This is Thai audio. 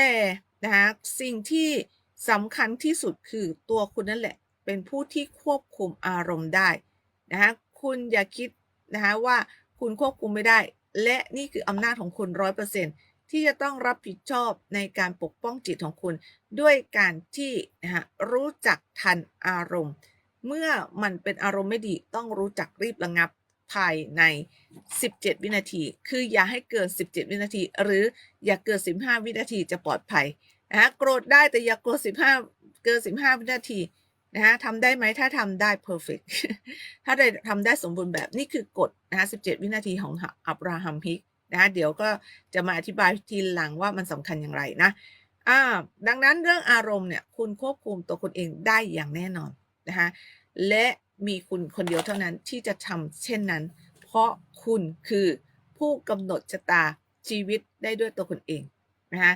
แต่นะคะสิ่งที่สำคัญที่สุดคือตัวคุณนั่นแหละ เป็นผู้ที่ควบคุมอารมณ์ได้นะคะคุณอย่าคิดนะคะว่าคุณควบคุมไม่ได้ และนี่คืออำนาจของคุณร้อยเปอร์เซ็นที่จะต้องรับผิดชอบในการปกป้องจิตของคุณ ด้วยการที่นะคะรู้จักทันอารมณ์ เมื่อมันเป็นอารมณ์ไม่ดีต้องรู้จักรีบระงับ ภายใน 17 วินาที คืออย่าให้เกิน 17 วินาที หรืออย่าเกิน 15 วินาทีจะปลอดภัยนะฮะโกรธได้แต่อย่าโกรธ15 เกิน 15 วินาทีนะฮะทำได้ไหมถ้าทำได้ perfect ถ้าได้ทำได้สมบูรณ์แบบนี่คือกฎนะฮะ17 วินาทีของอับราฮัมฮิกนะฮะเดี๋ยวก็จะมาอธิบายทีหลังว่ามันสำคัญอย่างไรนะอ่าดังนั้นเรื่องอารมณ์เนี่ยคุณควบคุมตัวคุณเองได้อย่างแน่นอนนะคะและ มีคุณคนเดียวเท่านั้นที่จะทำเช่นนั้น เพราะคุณคือผู้กำหนดชะตาชีวิตได้ด้วยตัวคุณเองนะคะ